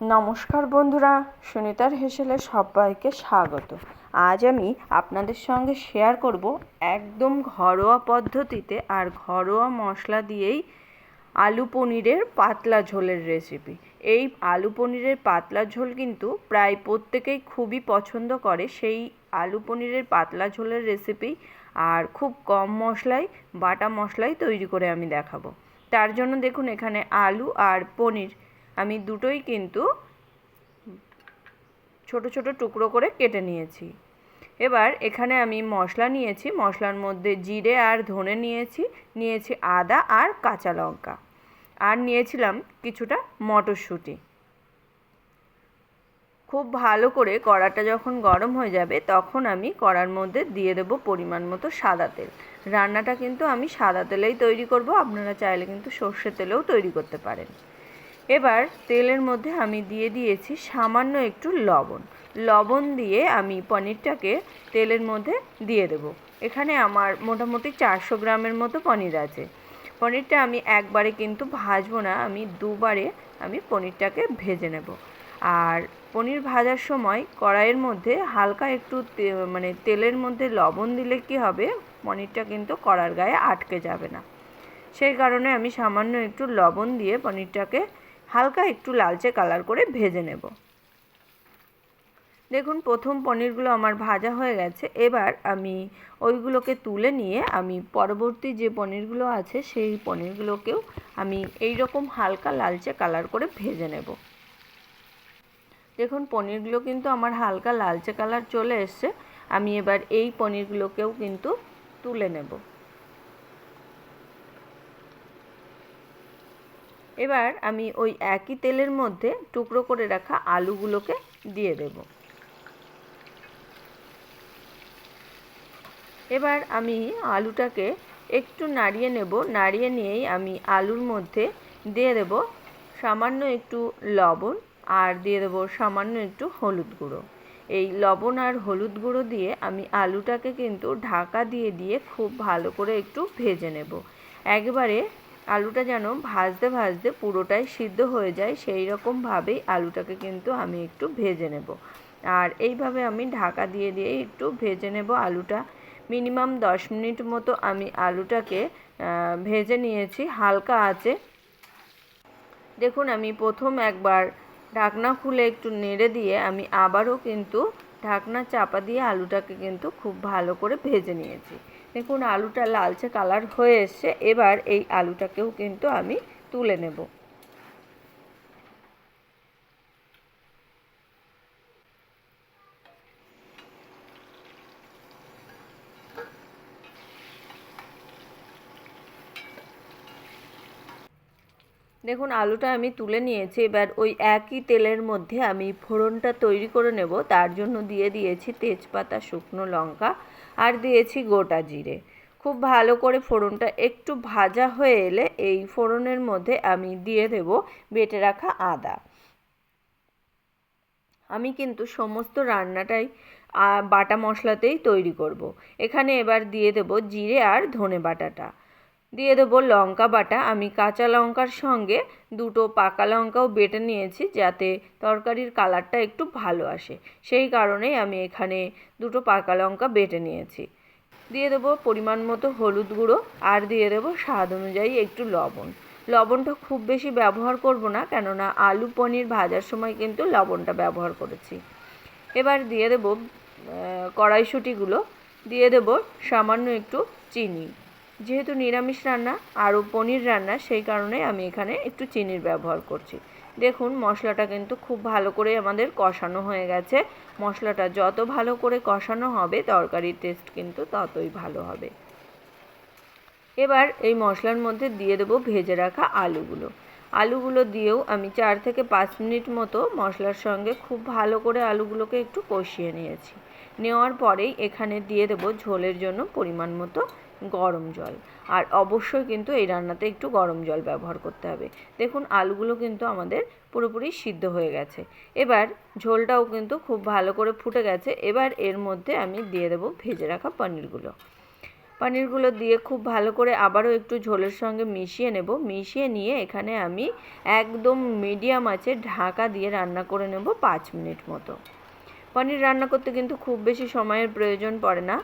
নমস্কার বন্ধুরা, সুনিতার হেসেলে সবাইকে স্বাগত। আজ আমি আপনাদের সঙ্গে শেয়ার করব একদম ঘরোয়া পদ্ধতিতে আর ঘরোয়া মশলা দিয়েই আলু পনিরের পাতলা ঝোলের রেসিপি এই আলু পনিরের পাতলা ঝোল কিন্তু প্রায় প্রত্যেকেই খুবই পছন্দ করে। সেই আলু পনিরের পাতলা ঝোলের রেসিপি আর খুব কম মশলায়, বাটা মশলাই তৈরি করে আমি দেখাবো। তার জন্য দেখুন এখানে আলু আর পনির আমি দুটোই কিন্তু ছোট ছোট টুকরো করে কেটে নিয়েছি। এবার এখানে আমি মশলা নিয়েছি। মশলার মধ্যে জিরে আর ধনে নিয়েছি। নিয়েছি আদা আর কাঁচা লঙ্কা। আর নিয়েছিলাম কিছুটা মটরশুঁটি। খুব ভালো করে কড়াটা যখন গরম হয়ে যাবে, তখন আমি কড়ার মধ্যে দিয়ে দেবো পরিমাণ মতো সাদা তেল। রান্নাটা কিন্তু আমি সাদা তেলেই তৈরি করব। আপনারা চাইলে কিন্তু সর্ষে তেলেও তৈরি করতে পারেন। এবার তেলের মধ্যে আমি দিয়ে দিয়েছি সামান্য একটু লবণ। লবণ দিয়ে আমি পনিরটাকে তেলের মধ্যে দিয়ে দেব। এখানে আমার মোটামুটি চারশো গ্রামের মতো পনির আছে। পনিরটা আমি একবারে কিন্তু ভাজবো না, আমি দুবারে আমি পনিরটাকে ভেজে নেব। আর পনির ভাজার সময় কড়াইয়ের মধ্যে হালকা একটু মানে তেলের মধ্যে লবণ দিলে কি হবে, পনিরটা কিন্তু কড়ার গায়ে আটকে যাবে না। সেই কারণে আমি সামান্য একটু লবণ দিয়ে পনিরটাকে হালকা একটু লালচে কালার করে ভেজে নেব। দেখুন, প্রথম পনিরগুলো আমার ভাজা হয়ে গেছে। এবার আমি ওইগুলোকে তুলে নিয়ে আমি পরবর্তী যে পনিরগুলো আছে, সেই পনিরগুলোকেও আমি এই রকম হালকা লালচে কালার করে ভেজে নেব। দেখুন, পনিরগুলো কিন্তু আমার হালকা লালচে কালার চলে এসছে। আমি এবার এই পনিরগুলোকেও কিন্তু তুলে নেব। এবার আমি ওই একই তেলের মধ্যে টুকরো করে রাখা আলুগুলোকে দিয়ে দেব। এবার আমি আলুটাকে একটু নাড়িয়ে নেব। নাড়িয়ে নিয়েই আমি আলুর মধ্যে দিয়ে দেব সামান্য একটু লবণ আর দিয়ে দেবো সামান্য একটু হলুদ গুঁড়ো। এই লবণ আর হলুদ গুঁড়ো দিয়ে আমি আলুটাকে কিন্তু ঢাকা দিয়ে দিয়ে খুব ভালো করে একটু ভেজে নেব। একবারে আলুটা যেন ভাজতে ভাজতে পুরোটাই সিদ্ধ হয়ে যায়, সেই রকমভাবেই আলুটাকে কিন্তু আমি একটু ভেজে নেব। আর এইভাবে আমি ঢাকা দিয়ে দিয়ে একটু ভেজে নেব আলুটা। মিনিমাম দশ মিনিট মতো আমি আলুটাকে ভেজে নিয়েছি, হালকা আছে দেখুন, আমি প্রথম একবার ঢাকনা খুলে একটু নেড়ে দিয়ে আমি আবারও কিন্তু ঢাকনা চাপা দিয়ে আলুটাকে কিন্তু খুব ভালো করে ভেজে নিয়েছি। দেখুন, আলুটা লালচে কালার হয়ে এসছে। এবার এই আলুটাকেও কিন্তু আমি তুলে নেব। দেখুন, আলুটা আমি তুলে নিয়েছি। এবার ওই একই তেলের মধ্যে আমি ফোড়নটা তৈরি করে নেব। তার জন্য দিয়ে দিয়েছি তেজপাতা, শুকনো লঙ্কা আর দিয়েছি গোটা জিরে। খুব ভালো করে ফোড়নটা একটু ভাজা হয়ে এলে এই ফোড়নের মধ্যে আমি দিয়ে দেব বেটে রাখা আদা। আমি কিন্তু সমস্ত রান্নাটাই বাটা মশলাতেই তৈরি করব। এখানে এবার দিয়ে দেব জিরে আর ধনে বাটাটা। দিয়ে দেবো লঙ্কা বাটা। আমি কাঁচা লঙ্কার সঙ্গে দুটো পাকা লঙ্কাও বেটে নিয়েছি যাতে তরকারির কালারটা একটু ভালো আসে। সেই কারণেই আমি এখানে দুটো পাকা লঙ্কা বেটে নিয়েছি। দিয়ে দেবো পরিমাণ মতো হলুদ গুঁড়ো আর দিয়ে দেবো স্বাদ অনুযায়ী একটু লবণ। লবণটা খুব বেশি ব্যবহার করব না, কেননা আলু পনির ভাজার সময় কিন্তু লবণটা ব্যবহার করেছি। এবার দিয়ে দেবো কড়াইশুঁটিগুলো। দিয়ে দেবো সামান্য একটু চিনি। যেহেতু নিরামিষ রান্না আরও পনির রান্না, সেই কারণে আমি এখানে একটু চিনির ব্যবহার করছি। দেখুন, মশলাটা কিন্তু খুব ভালো করে আমাদের কষানো হয়ে গেছে। মশলাটা যত ভালো করে কষানো হবে, তরকারির টেস্ট কিন্তু ততই ভালো হবে। এবার এই মশলার মধ্যে দিয়ে দেবো ভেজে রাখা আলুগুলো। আলুগুলো দিয়েও আমি চার থেকে পাঁচ মিনিট মতো মশলার সঙ্গে খুব ভালো করে আলুগুলোকে একটু কষিয়ে নিয়েছি। নেওয়ার পরেই এখানে দিয়ে দেবো ঝোলের জন্য পরিমাণ মতো গরম জল। আর অবশ্যই কিন্তু এই রান্নাতে একটু গরম জল ব্যবহার করতে হবে। দেখুন, আলুগুলো কিন্তু আমাদের পুরোপুরি সিদ্ধ হয়ে গেছে। এবার ঝোলটাও কিন্তু খুব ভালো করে ফুটে গেছে। এবার এর মধ্যে আমি দিয়ে দেবো ভেজে রাখা পনিরগুলো। পনিরগুলো দিয়ে খুব ভালো করে আবারও একটু ঝোলের সঙ্গে মিশিয়ে নেব। মিশিয়ে নিয়ে এখানে আমি একদম মিডিয়াম আছে ঢাকা দিয়ে রান্না করে নেব পাঁচ মিনিট মতো। পনির রান্না করতে কিন্তু খুব বেশি সময়ের প্রয়োজন পড়ে না।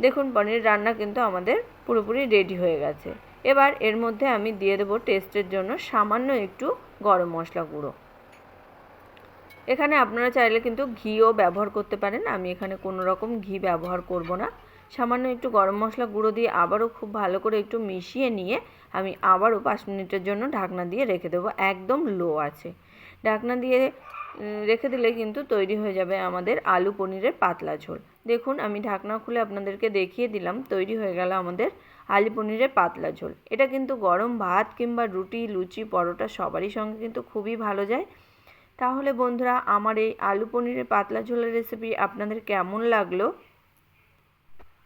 দেখুন, পনির রান্না কিন্তু আমাদের পুরোপুরি রেডি হয়ে গেছে। এবার এর মধ্যে আমি দিয়ে দেবো টেস্টের জন্য সামান্য একটু গরম মশলা গুঁড়ো। এখানে আপনারা চাইলে কিন্তু ঘিও ব্যবহার করতে পারেন। আমি এখানে কোনো রকম ঘি ব্যবহার করব না। সামান্য একটু গরম মশলা গুঁড়ো দিয়ে আবারও খুব ভালো করে একটু মিশিয়ে নিয়ে আমি আবারও পাঁচ মিনিটের জন্য ঢাকনা দিয়ে রেখে দেবো। একদম লো আছে। ঢাকনা দিয়ে রেখে দিলে কিন্তু তৈরি হয়ে যাবে আমাদের আলু পনিরের পাতলা ঝোল। দেখুন, আমি ঢাকনা খুলে আপনাদেরকে দেখিয়ে দিলাম, তৈরি হয়ে গেল আমাদের আলু পনিরের পাতলা ঝোল। এটা কিন্তু গরম ভাত কিংবা রুটি, লুচি, পরোটা সবারই সঙ্গে কিন্তু খুবই ভালো যায়। তাহলে বন্ধুরা, আমার এই আলু পনিরের পাতলা ঝোলের রেসিপি আপনাদের কেমন লাগল?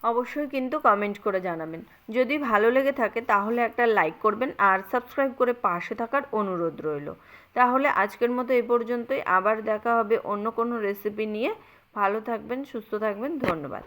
অবশ্যই কিন্তু কমেন্ট করে জানাবেন। যদি ভালো লেগে থাকে তাহলে একটা লাইক করবেন আর সাবস্ক্রাইব করে পাশে থাকার অনুরোধ রইল। তাহলে আজকের মতো এই পর্যন্তই। আবার দেখা হবে অন্য কোনো রেসিপি নিয়ে। ভালো থাকবেন, সুস্থ থাকবেন। ধন্যবাদ।